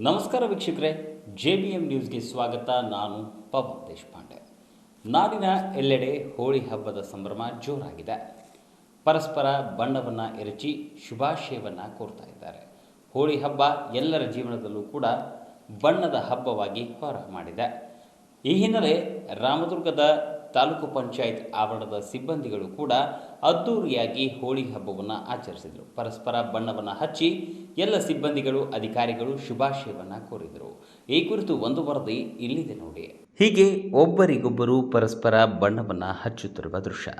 ನಮಸ್ಕಾರ ವೀಕ್ಷಕರೇ J B M ನ್ಯೂಸ್ಗೆ ಸ್ವಾಗತ. ನಾನು ಪವನ್ ದೇಶಪಾಂಡೆ. ನಾಡಿನ ಎಲ್ಲೆಡೆ ಹೋಳಿ ಹಬ್ಬದ ಸಂಭ್ರಮ ಜೋರಾಗಿದೆ. ಪರಸ್ಪರ ಬಣ್ಣವನ್ನು ಎರಚಿ ಶುಭಾಶಯವನ್ನು ಕೋರ್ತಾ ಇದ್ದಾರೆ. ಹೋಳಿ ಹಬ್ಬ ಎಲ್ಲರ ಜೀವನದಲ್ಲೂ ಕೂಡ ಬಣ್ಣದ ಹಬ್ಬವಾಗಿ ಹೊರ ಮಾಡಿದೆ. ಈ ಹಿನ್ನೆಲೆ ರಾಮದುರ್ಗದ ತಾಲೂಕು ಪಂಚಾಯತ್ ಆವರಣದ ಸಿಬ್ಬಂದಿಗಳು ಕೂಡ ಅದ್ದೂರಿಯಾಗಿ ಹೋಳಿ ಹಬ್ಬವನ್ನು ಆಚರಿಸಿದರು. ಪರಸ್ಪರ ಬಣ್ಣವನ್ನು ಹಚ್ಚಿ ಎಲ್ಲ ಸಿಬ್ಬಂದಿಗಳು, ಅಧಿಕಾರಿಗಳು ಶುಭಾಶಯವನ್ನು ಕೋರಿದರು. ಈ ಕುರಿತು ಒಂದು ವರದಿ ಇಲ್ಲಿದೆ ನೋಡಿ. ಹೀಗೆ ಒಬ್ಬರಿಗೊಬ್ಬರು ಪರಸ್ಪರ ಬಣ್ಣವನ್ನು ಹಚ್ಚುತ್ತಿರುವ ದೃಶ್ಯ.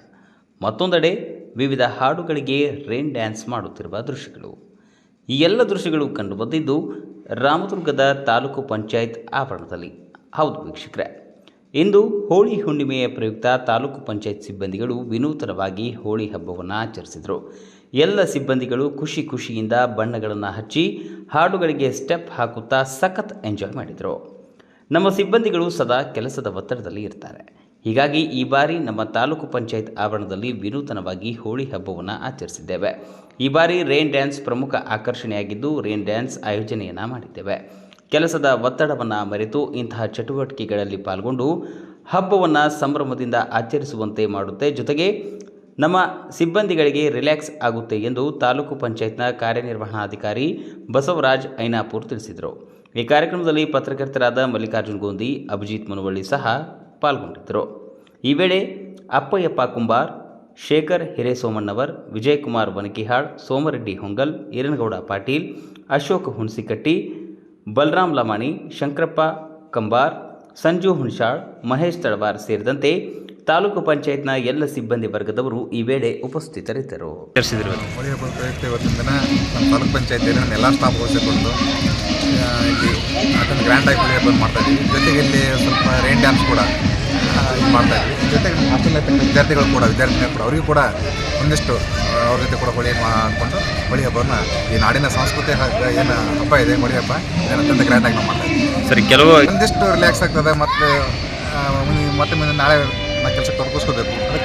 ಮತ್ತೊಂದೆಡೆ ವಿವಿಧ ಹಾಡುಗಳಿಗೆ ರೇನ್ ಡ್ಯಾನ್ಸ್ ಮಾಡುತ್ತಿರುವ ದೃಶ್ಯಗಳು. ಈ ಎಲ್ಲ ದೃಶ್ಯಗಳು ಕಂಡುಬಂದಿದ್ದು ರಾಮದುರ್ಗದ ತಾಲೂಕು ಪಂಚಾಯತ್ ಆವರಣದಲ್ಲಿ. ಹೌದು ವೀಕ್ಷಕರೇ. ಇಂದು ಹೋಳಿ ಹುಣ್ಣಿಮೆಯ ಪ್ರಯುಕ್ತ ತಾಲೂಕು ಪಂಚಾಯತ್ ಸಿಬ್ಬಂದಿಗಳು ವಿನೂತನವಾಗಿ ಹೋಳಿ ಹಬ್ಬವನ್ನು ಆಚರಿಸಿದರು. ಎಲ್ಲ ಸಿಬ್ಬಂದಿಗಳು ಖುಷಿ ಖುಷಿಯಿಂದ ಬಣ್ಣಗಳನ್ನು ಹಚ್ಚಿ ಹಾಡುಗಳಿಗೆ ಸ್ಟೆಪ್ ಹಾಕುತ್ತಾ ಸಖತ್ ಎಂಜಾಯ್ ಮಾಡಿದರು. ನಮ್ಮ ಸಿಬ್ಬಂದಿಗಳು ಸದಾ ಕೆಲಸದ ಒತ್ತಡದಲ್ಲಿ ಇರ್ತಾರೆ. ಹೀಗಾಗಿ ಈ ಬಾರಿ ನಮ್ಮ ತಾಲೂಕು ಪಂಚಾಯತ್ ಆವರಣದಲ್ಲಿ ವಿನೂತನವಾಗಿ ಹೋಳಿ ಹಬ್ಬವನ್ನು ಆಚರಿಸಿದ್ದೇವೆ. ಈ ಬಾರಿ ರೈನ್ ಡ್ಯಾನ್ಸ್ ಪ್ರಮುಖ ಆಕರ್ಷಣೆಯಾಗಿದ್ದು ರೈನ್ ಡ್ಯಾನ್ಸ್ ಆಯೋಜನೆಯನ್ನು ಮಾಡಿದ್ದೇವೆ. ಕೆಲಸದ ಒತ್ತಡವನ್ನು ಮರೆತು ಇಂತಹ ಚಟುವಟಿಕೆಗಳಲ್ಲಿ ಪಾಲ್ಗೊಂಡು ಹಬ್ಬವನ್ನು ಸಂಭ್ರಮದಿಂದ ಆಚರಿಸುವಂತೆ ಮಾಡುತ್ತೆ. ಜೊತೆಗೆ ನಮ್ಮ ಸಿಬ್ಬಂದಿಗಳಿಗೆ ರಿಲ್ಯಾಕ್ಸ್ ಆಗುತ್ತೆ ಎಂದು ತಾಲೂಕು ಪಂಚಾಯತ್ನ ಕಾರ್ಯನಿರ್ವಹಣಾಧಿಕಾರಿ ಬಸವರಾಜ್ ಐನಾಪುರ್ ತಿಳಿಸಿದರು. ಈ ಕಾರ್ಯಕ್ರಮದಲ್ಲಿ ಪತ್ರಕರ್ತರಾದ ಮಲ್ಲಿಕಾರ್ಜುನ್ ಗೋಂದಿ, ಅಭಿಜಿತ್ ಮನವಳ್ಳಿ ಸಹ ಪಾಲ್ಗೊಂಡಿದ್ದರು. ಈ ವೇಳೆ ಅಪ್ಪಯ್ಯಪ್ಪ ಕುಂಬಾರ್, ಶೇಖರ್ ಹಿರೇಸೋಮಣ್ಣವರ್, ವಿಜಯಕುಮಾರ್ ವನಕಿಹಾಳ್, ಸೋಮರೆಡ್ಡಿ ಹೊಂಗಲ್, ಈರನಗೌಡ ಪಾಟೀಲ್, ಅಶೋಕ್ ಹುಣಸಿಕಟ್ಟಿ ಬಲರಾಮ್ ಲಮಾಣಿ, ಶಂಕರಪ್ಪ ಕಂಬಾರ್, ಸಂಜು ಹುಣಸಾಳ್, ಮಹೇಶ್ ತಳವಾರ್ ಸೇರಿದಂತೆ ತಾಲೂಕು ಪಂಚಾಯತ್ನ ಎಲ್ಲ ಸಿಬ್ಬಂದಿ ವರ್ಗದವರು ಈ ವೇಳೆ ಉಪಸ್ಥಿತರಿದ್ದರು. ಹೋಳಿ ಹಬ್ಬದ ಇವತ್ತಿನ ದಿನ ತಾಲೂಕ್ ಪಂಚಾಯತಿಯಲ್ಲಿ ಎಲ್ಲ ಸ್ಟಾಫ್ ಸೇರಿಕೊಂಡು ಇಲ್ಲಿ ಅದನ್ನು ಗ್ರ್ಯಾಂಡಾಗಿ ಹೋಳಿ ಹಬ್ಬ ಮಾಡ್ತಾ ಇದ್ದೀವಿ ಜೊತೆಗೆ ಇಲ್ಲಿ ಸ್ವಲ್ಪ ರೈನ್ ಡ್ಯಾನ್ಸ್ ಕೂಡ ಮಾಡ್ತಾ ಇದ್ವಿ. ಜೊತೆಗೆ ಹಾಸ್ಟೆಲ್ ವಿದ್ಯಾರ್ಥಿಗಳು ಕೂಡ ವಿದ್ಯಾರ್ಥಿಗಳು ಕೂಡ, ಅವರಿಗೂ ಕೂಡ ಒಂದಿಷ್ಟು ಅವ್ರ ಜೊತೆ ಕೂಡ ಹೋಳಿ ಮಾಡಿಕೊಂಡು ಹೋಳಿ ಹಬ್ಬನ ಈ ನಾಡಿನ ಸಂಸ್ಕೃತಿ ಏನು ಹಬ್ಬ ಇದೆ ಮಳಿ ಹಬ್ಬ ಇದನ್ನು ಅತ್ಯಂತ ಗ್ರ್ಯಾಂಡಾಗಿ ನಾವು ಮಾಡ್ತಾ ಸರಿ ಕೆಲವು ಒಂದಿಷ್ಟು ರಿಲ್ಯಾಕ್ಸ್ ಆಗ್ತದೆ ಮತ್ತು ಮತ್ತೆ ಮುಂದೆ ನಾಳೆ ನಾ ಕೆಲಸಕ್ಕೆ ತೊಡಗಿಸ್ಕೋಬೇಕು ಅದಕ್ಕೆ